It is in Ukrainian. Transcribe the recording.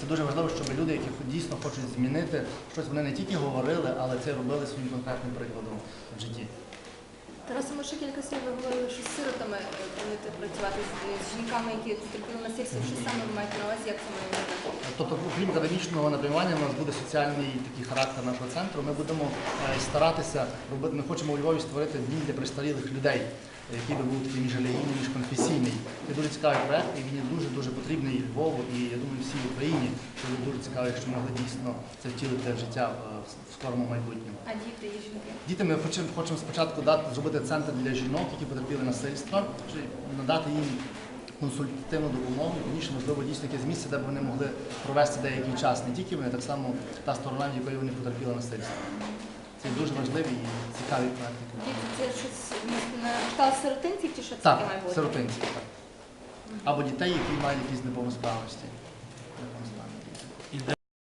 це дуже важливо, щоб люди, які дійсно хочуть змінити щось, вони не тільки говорили, але це робили своїм конкретним прикладом в житті. Тарасе, ми ще кілька слів ви говорили, що з сиротами е, плануєте працювати з, жінками, які потерпіли насильство. Що саме ви маєте на увазі, як це має бути? Тобто, крім академічного напрямування, у нас буде соціальний такий характер нашого центру. Ми будемо е, старатися робити. Ми хочемо у Львові створити дім для престарілих людей, який би був такий міжрелігійний, міжконфесійний. Це дуже цікавий проект, і він є дуже дуже потрібний і Львову, і я думаю, всій Україні. Це буде дуже цікаво, якщо могли дійсно це втілити в життя е, в скорому майбутньому. А діти і жінки? Діти ми хочемо, хочемо спочатку дати зробити центр для жінок, які потерпіли насильство, надати їм консультативну допомогу, пізніше, можливо, дійсно якесь місце, де б вони могли провести деякий час. Не тільки вони, так само та сторона, в якої вони потерпіли насильство. Це дуже важливі і цікаві практики. Діти це щось на кшталт сиротинців чи що це Так, сиротинці. Так. Або дітей, які мають якісь неповносправності.